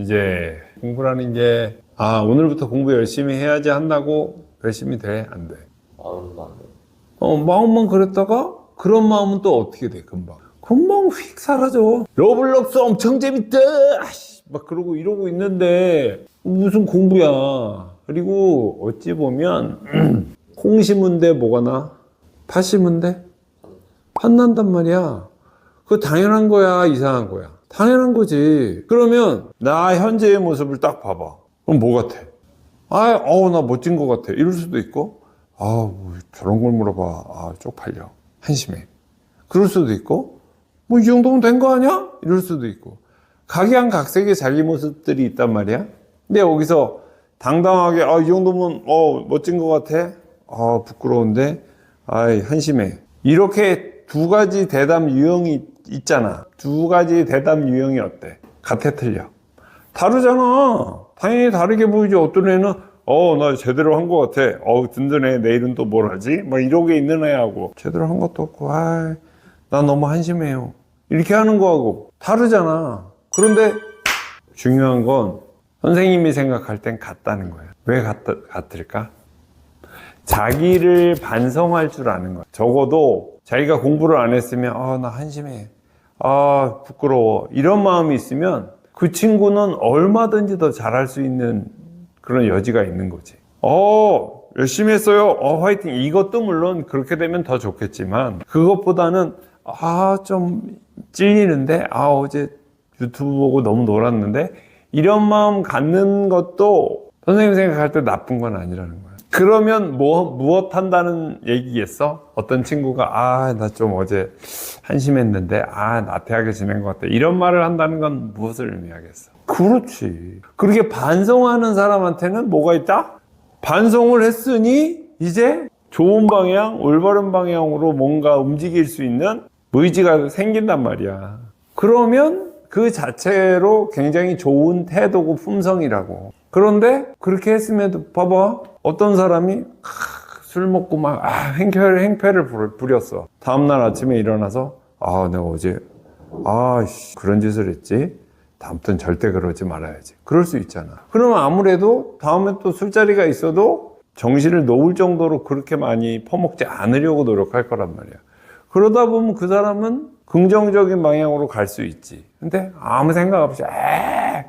이제 공부라는 게, 아, 오늘부터 공부 열심히 해야지 한다고 열심히 돼? 안 돼. 돼. 어, 마음만 그랬다가 그런 마음은 또 어떻게 돼, 금방. 금방 휙 사라져. 러블록스 엄청 재밌다! 아씨, 막 그러고 이러고 있는데 무슨 공부야. 그리고 어찌 보면 콩 심은데 뭐가 나? 팥 심은데? 팥 난단 말이야. 그거 당연한 거야, 이상한 거야? 당연한 거지. 그러면 나 현재의 모습을 딱 봐봐. 그럼 뭐 같아? 아, 어우, 나 멋진 것 같아. 이럴 수도 있고, 아, 뭐 저런 걸 물어봐. 아, 쪽팔려. 한심해. 그럴 수도 있고, 뭐 이 정도면 된 거 아니야? 이럴 수도 있고. 각양각색의 자기 모습들이 있단 말이야. 근데 여기서 당당하게, 아, 이 정도면, 어, 멋진 것 같아? 아, 부끄러운데? 아이, 한심해. 이렇게 두 가지 대답 유형이 있잖아. 두 가지 대답 유형이 어때? 같아, 틀려. 다르잖아. 당연히 다르게 보이지. 어떤 애는 어, 나 제대로 한 것 같아. 어, 든든해. 내일은 또 뭘 하지? 막 이러고 있는 애하고 제대로 한 것도 없고, 아, 나 너무 한심해요. 이렇게 하는 거하고 다르잖아. 그런데 중요한 건 선생님이 생각할 땐 같다는 거야. 왜 같, 같을까? 자기를 반성할 줄 아는 거야. 적어도 자기가 공부를 안 했으면, 아, 나 한심해. 아, 부끄러워. 이런 마음이 있으면 그 친구는 얼마든지 더 잘할 수 있는 그런 여지가 있는 거지. 어, 열심히 했어요. 어, 화이팅. 이것도 물론 그렇게 되면 더 좋겠지만, 그것보다는, 아, 좀 찔리는데, 아, 어제 유튜브 보고 너무 놀았는데, 이런 마음 갖는 것도 선생님 생각할 때 나쁜 건 아니라는 거야. 그러면 뭐, 무엇 한다는 얘기겠어? 어떤 친구가, 아, 나 좀 어제 한심했는데, 아, 나태하게 지낸 것 같아. 이런 말을 한다는 건 무엇을 의미하겠어? 그렇지. 그렇게 반성하는 사람한테는 뭐가 있다? 반성을 했으니, 이제 좋은 방향, 올바른 방향으로 뭔가 움직일 수 있는 의지가 생긴단 말이야. 그러면 그 자체로 굉장히 좋은 태도고 품성이라고. 그런데 그렇게 했음에도 봐봐. 어떤 사람이 크, 술 먹고 막 아, 행패를 행패를 부렸어. 다음 날 아침에 일어나서 아, 내가 어제 아, 씨, 그런 짓을 했지. 다음부터는 절대 그러지 말아야지. 그럴 수 있잖아. 그러면 아무래도 다음에 또 술자리가 있어도 정신을 놓을 정도로 그렇게 많이 퍼먹지 않으려고 노력할 거란 말이야. 그러다 보면 그 사람은 긍정적인 방향으로 갈 수 있지. 근데 아무 생각 없이, 에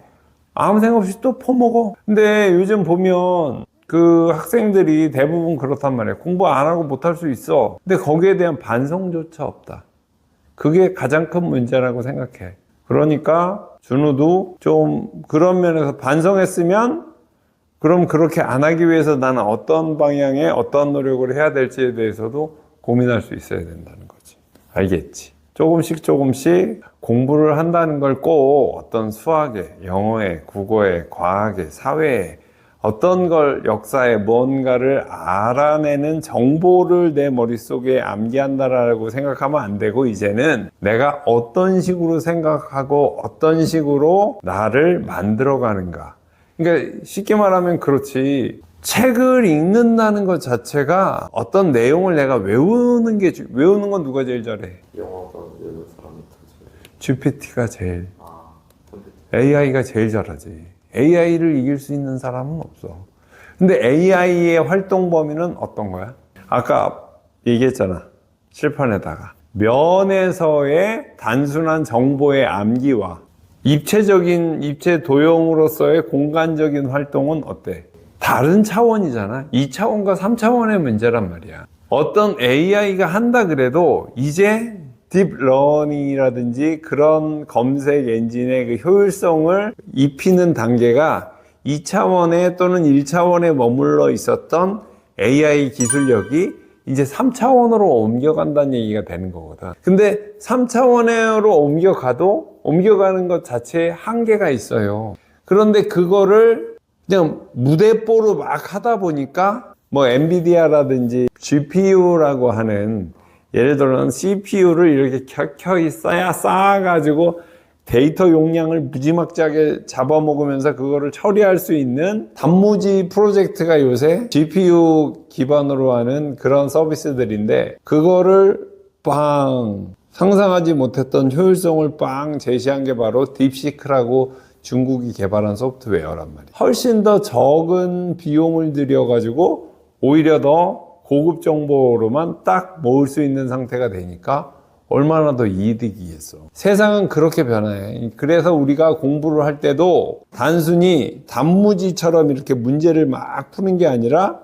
아무 생각 없이 또 퍼먹어. 근데 요즘 보면 그 학생들이 대부분 그렇단 말이야. 공부 안 하고 못 할 수 있어. 근데 거기에 대한 반성조차 없다. 그게 가장 큰 문제라고 생각해. 그러니까 준우도 좀 그런 면에서 반성했으면 그럼 그렇게 안 하기 위해서 나는 어떤 방향에 어떤 노력을 해야 될지에 대해서도 고민할 수 있어야 된다는 거지. 알겠지? 조금씩 조금씩 공부를 한다는 걸 꼭 어떤 수학에, 영어에, 국어에, 과학에, 사회에 어떤 걸 역사에 뭔가를 알아내는 정보를 내 머릿속에 암기한다라고 생각하면 안 되고 이제는 내가 어떤 식으로 생각하고 어떤 식으로 나를 만들어 가는가. 그러니까 쉽게 말하면 그렇지. 책을 읽는다는 것 자체가 어떤 내용을 내가 외우는 게 주- 외우는 건 누가 제일 잘해? 영어가 외우는 사람이 더 잘. GPT가 제일 아. AI가 제일 잘하지. AI를 이길 수 있는 사람은 없어. 근데 AI의 활동 범위는 어떤 거야? 아까 얘기했잖아. 칠판에다가. 면에서의 단순한 정보의 암기와 입체적인, 입체 도형으로서의 공간적인 활동은 어때? 다른 차원이잖아. 2차원과 3차원의 문제란 말이야. 어떤 AI가 한다 그래도 이제 딥러닝이라든지 그런 검색 엔진의 그 효율성을 입히는 단계가 2차원에 또는 1차원에 머물러 있었던 AI 기술력이 이제 3차원으로 옮겨간다는 얘기가 되는 거거든. 근데 3차원으로 옮겨가도 옮겨가는 것 자체에 한계가 있어요. 그런데 그거를 그냥 무대뽀로 막 하다 보니까 뭐 엔비디아라든지 GPU라고 하는 예를 들어는 CPU를 이렇게 켜켜이 쌓아 쌓아가지고 데이터 용량을 무지막지하게 잡아먹으면서 그거를 처리할 수 있는 단무지 프로젝트가 요새 GPU 기반으로 하는 그런 서비스들인데 그거를 빵 상상하지 못했던 효율성을 빵 제시한 게 바로 딥시크라고 중국이 개발한 소프트웨어란 말이에요. 훨씬 더 적은 비용을 들여가지고 오히려 더 고급 정보로만 딱 모을 수 있는 상태가 되니까 얼마나 더 이득이겠어. 세상은 그렇게 변해. 그래서 우리가 공부를 할 때도 단순히 단무지처럼 이렇게 문제를 막 푸는 게 아니라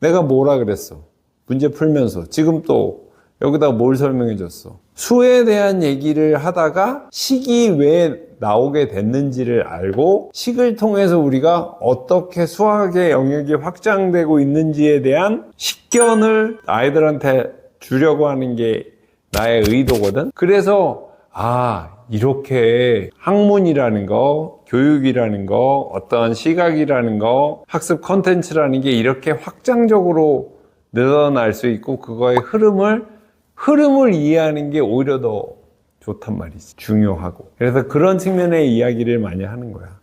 내가 뭐라 그랬어. 문제 풀면서. 지금 또 여기다 뭘 설명해 줬어. 수에 대한 얘기를 하다가 식이 왜 나오게 됐는지를 알고 식을 통해서 우리가 어떻게 수학의 영역이 확장되고 있는지에 대한 식견을 아이들한테 주려고 하는 게 나의 의도거든. 그래서 아 이렇게 학문이라는 거, 교육이라는 거, 어떤 시각이라는 거, 학습 컨텐츠라는 게 이렇게 확장적으로 늘어날 수 있고 그거의 흐름을 흐름을 이해하는 게 오히려 더 좋단 말이지. 중요하고. 그래서 그런 측면의 이야기를 많이 하는 거야.